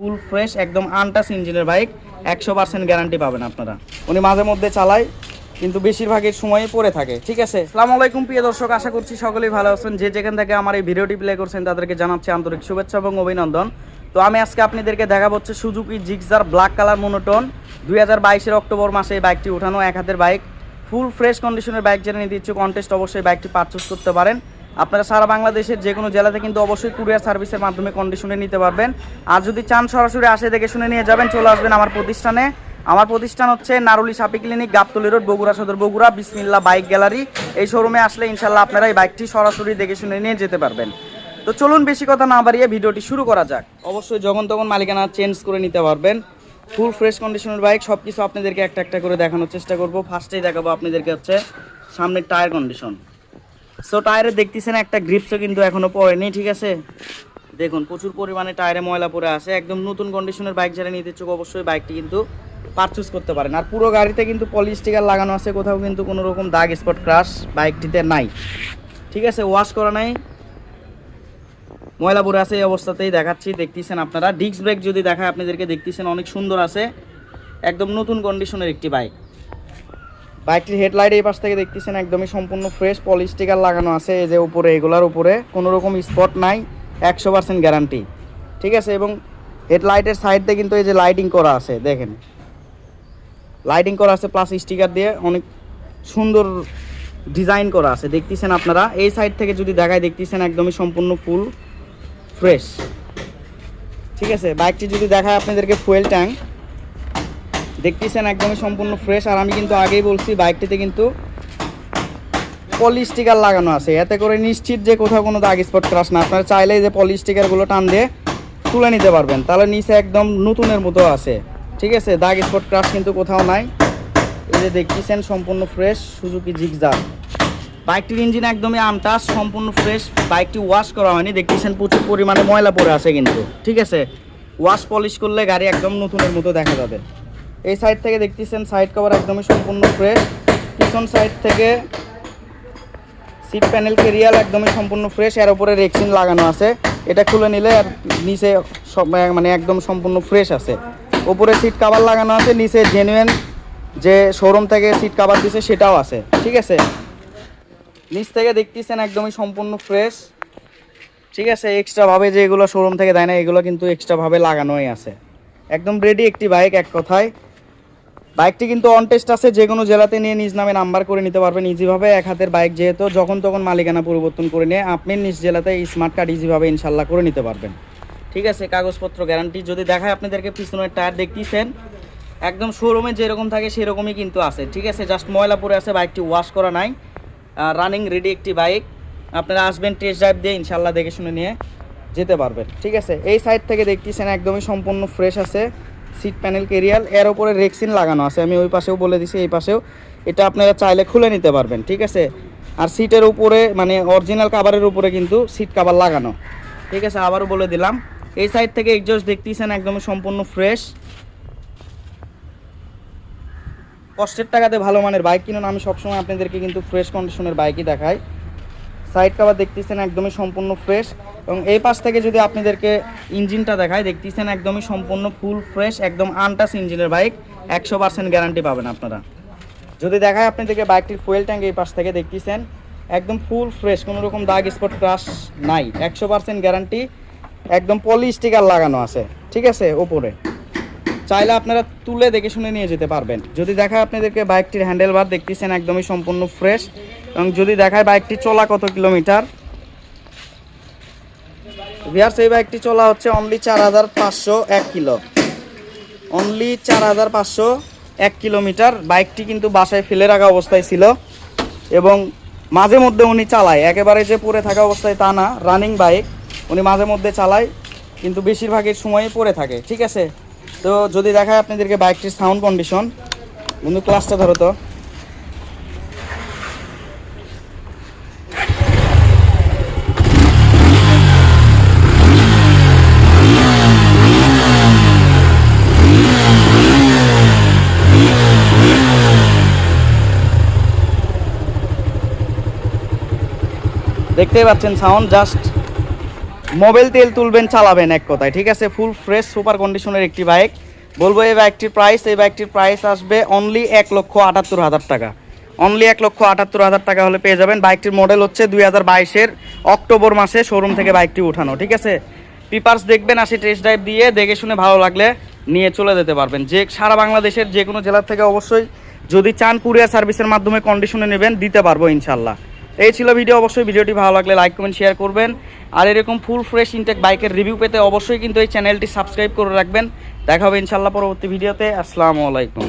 Full fresh, একদম আনটাস ইঞ্জিনের bike, একশো পার্সেন্ট গ্যারান্টি পাবেন আপনারা। উনি মাঝে মধ্যে চালায়, কিন্তু বেশিরভাগের সময়ই পড়ে থাকে, ঠিক আছে? সালাম আলাইকুম, প্রিয় দর্শক, আশা করছি সকলেই ভালো আছেন। যে যেখান থেকে আমার এই ভিডিওটি প্লে করছেন, তাদেরকে জানাচ্ছি আন্তরিক শুভেচ্ছা এবং অভিনন্দন। তো আমি আজকে আপনাদেরকে দেখাবো হচ্ছে Suzuki Gixxer black colour monotone. দুই হাজার বাইশের অক্টোবর মাসে এই বাইকটি উঠানো এক হাতের বাইক। ফুল ফ্রেশ কন্ডিশনের বাইক যেটা নিতে ইচ্ছুক কন্টেস্ট অবশ্যই বাইকটি পারচেস করতে পারেন। আপনারা সারা বাংলাদেশের যে কোনো জেলাতে কিন্তু অবশ্যই কুরিয়ার সার্ভিসের মাধ্যমে কন্ডিশনে নিতে পারবেন। আর যদি চান সরাসরি আসে দেখে শুনে নিয়ে যাবেন, চলে আসবেন আমার প্রতিষ্ঠানে। আমার প্রতিষ্ঠান হচ্ছে নারুলি সাপি ক্লিনিক গাবতলি রোড বগুড়া সদর, বগুড়া, বিসমিল্লা বাইক গ্যালারি এই শোরুমে আসলে ইনশাল্লাহ আপনারা এই বাইকটি সরাসরি দেখে শুনে নিয়ে যেতে পারবেন। তো চলুন বেশি কথা না বাড়িয়ে ভিডিওটি শুরু করা যাক। অবশ্যই যখন তখন মালিকানা চেঞ্জ করে নিতে পারবেন। ফুল ফ্রেশ কন্ডিশনের বাইক সব কিছু আপনাদেরকে একটা একটা করে দেখানোর চেষ্টা করব। ফার্স্টেই দেখাবো আপনাদেরকে হচ্ছে সামনের টায়ার কন্ডিশন সো টায়ারে দেখতেছেন একটা গ্রিপসও কিন্তু এখনও পড়েনি, ঠিক আছে? দেখুন, প্রচুর পরিমাণে টায়ারে ময়লা পড়ে আছে। একদম নতুন কন্ডিশনের বাইক যারা নিতে ইচ্ছুক, অবশ্যই বাইকটি কিন্তু পারচেস করতে পারেন। আর পুরো গাড়িতে কিন্তু পলি স্টিকার লাগানো আছে, কোথাও কিন্তু কোনো রকম দাগ স্পট ক্রাশ বাইকটিতে নাই। ঠিক আছে? ওয়াশ করা নাই। ময়লা পড়ে আছে এই অবস্থাতেই দেখাচ্ছি, দেখতেছেন আপনারা। ডিস্ক ব্রেক যদি দেখায়, আপনাদেরকে দেখতেছেন অনেক সুন্দর আছে। একদম নতুন কন্ডিশনের একটি বাইক বাইকটির হেডলাইট এই পাশ থেকে দেখতেছেন একদমই সম্পূর্ণ ফ্রেশ পলি স্টিকার লাগানো আছে। এই যে উপরে, এগুলার উপরে কোনো রকম স্পট নাই, একশো পার্সেন্ট গ্যারান্টি ঠিক আছে? এবং হেডলাইটের সাইডে কিন্তু এই যে লাইটিং করা আছে, দেখেন। লাইটিং করা আছে প্লাস স্টিকার দিয়ে, অনেক সুন্দর ডিজাইন করা আছে। দেখতেছেন আপনারা? এই সাইড থেকে যদি দেখায়, দেখতেছেন একদমই সম্পূর্ণ ফুল ফ্রেশ ঠিক আছে? বাইকটি যদি দেখায়, আপনাদেরকে ফুয়েল ট্যাঙ্ক দেখতেছেন একদমই সম্পূর্ণ ফ্রেশ আর আমি কিন্তু আগেই বলছি, বাইকটিতে কিন্তু পলি স্টিকার লাগানো আছে। এতে করে নিশ্চিত যে কোথাও কোনো দাগ স্পট ক্রাশ না। আপনারা চাইলে যে পলি স্টিকারগুলো টান দিয়ে তুলে নিতে পারবেন। তাহলে নিচে একদম নতুনের মতো আছে। ঠিক আছে? দাগ স্পট ক্রাশ কিন্তু কোথাও নাই। এই যে দেখতেছেন, সম্পূর্ণ ফ্রেশ সুজুকি জিগজার বাইকটির ইঞ্জিন একদমই আনটাস সম্পূর্ণ ফ্রেশ বাইকটি ওয়াশ করা হয়নি। দেখতেছেন প্রচুর পরিমাণে ময়লা পড়ে আছে কিন্তু। ঠিক আছে? ওয়াশ পলিশ করলে গাড়ি একদম নতুনের মতো দেখা যাবে। এই সাইড থেকে দেখতেছেন সাইড কভার একদমই সম্পূর্ণ ফ্রেশ পিছন সাইড থেকে সিট প্যানেল কেরিয়াল একদমই সম্পূর্ণ ফ্রেশ এর উপরে রেক্সিন লাগানো আছে। এটা খুলে নিলে আর নিচে সব মানে একদম সম্পূর্ণ ফ্রেশ আছে। ওপরে সিট কাভার লাগানো আছে, নিচে জেনুইন যে শোরুম থেকে সিট কাভার দিছে, সেটাও আছে, ঠিক আছে? নিচ থেকে দেখতেছেন একদমই সম্পূর্ণ ফ্রেশ ঠিক আছে এক্সট্রা ভাবে যে এগুলো শোরুম থেকে দেয় না, এগুলো কিন্তু এক্সট্রা ভাবে লাগানোই আছে। একদম রেডি একটি বাইক এক কথায়। বাইকটি কিন্তু অন টেস্ট আছে যে কোনো জেলাতে নিয়ে নিজ নামে নাম্বার করে নিতে পারবেন ইজিভাবে এক হাতের বাইক যেহেতু, যখন তখন মালিকানা পরিবর্তন করে নিয়ে আপনি নিজ জেলাতে স্মার্ট কার্ড ইজিভাবে ইনশাল্লাহ করে নিতে পারবেন। ঠিক আছে, কাগজপত্র গ্যারান্টি যদি দেখায়, আপনাদেরকে পিছনের টায়ার দেখতেছেন, একদম শোরুমে যেরকম থাকে সেরকমই কিন্তু আছে। ঠিক আছে জাস্ট ময়লা পরে আছে বাইকটি ওয়াশ করা নাই রানিং রেডি একটি বাইক আপনারা আসবেন টেস্ট ড্রাইভ দিয়ে ইনশাল্লাহ দেখে শুনে নিয়ে যেতে পারবেন। ঠিক আছে, এই সাইড থেকে দেখতেছেন, একদমই সম্পূর্ণ ফ্রেশ আছে। সিট প্যানেল কেরিয়াল এর উপরে রেক্সিন লাগানো আছে। আমি ওই পাশেও বলে দিছি, এই পাশেও। এটা আপনারা চাইলে খুলে নিতে পারবেন, ঠিক আছে? আর সিটের উপরে মানে অরিজিনাল কাভারের উপরে কিন্তু সিট কাভার লাগানো। ঠিক আছে, আবারও বলে দিলাম। এই সাইড থেকে এক্সজস্ট দেখতেছেন একদমই সম্পূর্ণ ফ্রেশ কষ্টের টাকাতে ভালো মানের বাইক কিনুন। আমি সবসময় আপনাদেরকে কিন্তু ফ্রেশ কন্ডিশনের বাইকই দেখাই। সাইড কাভার দেখতেছেন একদমই সম্পূর্ণ ফ্রেশ এবং এই পাশ থেকে যদি আপনাদেরকে ইঞ্জিনটা দেখায় দেখতেছেন একদমই সম্পূর্ণ ফুল ফ্রেশ একদম আনটাস ইঞ্জিনের বাইক একশো পার্সেন্ট গ্যারান্টি পাবেন আপনারা। যদি দেখায় আপনাদেরকে বাইকটির ফুয়েল ট্যাঙ্ক এই পাশ থেকে, দেখতেছেন একদম ফুল ফ্রেশ কোনো রকম দাগ স্পট ক্রাশ নাই। একশো পার্সেন্ট গ্যারান্টি একদম পলি স্টিকার লাগানো আছে, ঠিক আছে ওপরে চাইলে আপনারা তুলে দেখে শুনে নিয়ে যেতে পারবেন। যদি দেখায় আপনাদেরকে বাইকটির হ্যান্ডেল বার দেখতেছেন একদমই সম্পূর্ণ ফ্রেশ এবং যদি দেখায় বাইকটি চলা কত কিলোমিটার? ভিয়ার্স, এই বাইকটি চলা হচ্ছে অনলি চার হাজার পাঁচশো এক কিলো। অনলি চার হাজার পাঁচশো এক কিলোমিটার। বাইকটি কিন্তু বাসায় ফেলে রাখা অবস্থায় ছিল এবং মাঝে মধ্যে উনি চালায়। একেবারে যে পড়ে থাকা অবস্থায় তা না রানিং বাইক উনি মাঝে মধ্যে চালায়, কিন্তু বেশিরভাগের সময়ই পড়ে থাকে, ঠিক আছে? তো যদি দেখায় আপনাদেরকে বাইকটির সাউন্ড কন্ডিশন বন্ধু ক্লাসটা ধরো তো। দেখতেই পাচ্ছেন সাউন্ড জাস্ট মোবাইল তেল তুলবেন, চালাবেন এক কথায়, ঠিক আছে? ফুল ফ্রেশ সুপার কন্ডিশনের একটি বাইক বলব এই বাইকটির প্রাইস এই বাইকটির প্রাইস আসবে অনলি এক লক্ষ আটাত্তর হাজার টাকা। অনলি এক লক্ষ আটাত্তর হাজার টাকা হলে পেয়ে যাবেন। বাইকটির মডেল হচ্ছে দুই হাজার বাইশের অক্টোবর মাসে শোরুম থেকে বাইকটি উঠানো, ঠিক আছে? পিপার্স দেখবেন, আসি টেস্ট ড্রাইভ দিয়ে, দেখে শুনে ভালো লাগলে নিয়ে চলে যেতে পারবেন। যে সারা বাংলাদেশের যে কোনো জেলার থেকে অবশ্যই যদি চান কুরিয়ার সার্ভিসের মাধ্যমে কন্ডিশনে নেবেন, দিতে পারব ইনশাল্লাহ এই ছিল ভিডিও। অবশ্যই ভিডিওটি ভালো লাগলে লাইক কমেন্ট শেয়ার করবেন। আর এরকম ফুল ফ্রেশ ইনটেক বাইকের রিভিউ পেতে অবশ্যই কিন্তু এই চ্যানেলটি সাবস্ক্রাইব করে রাখবেন। দেখা হবে ইনশাল্লাহ পরবর্তী ভিডিওতে। আসসালামু আলাইকুম।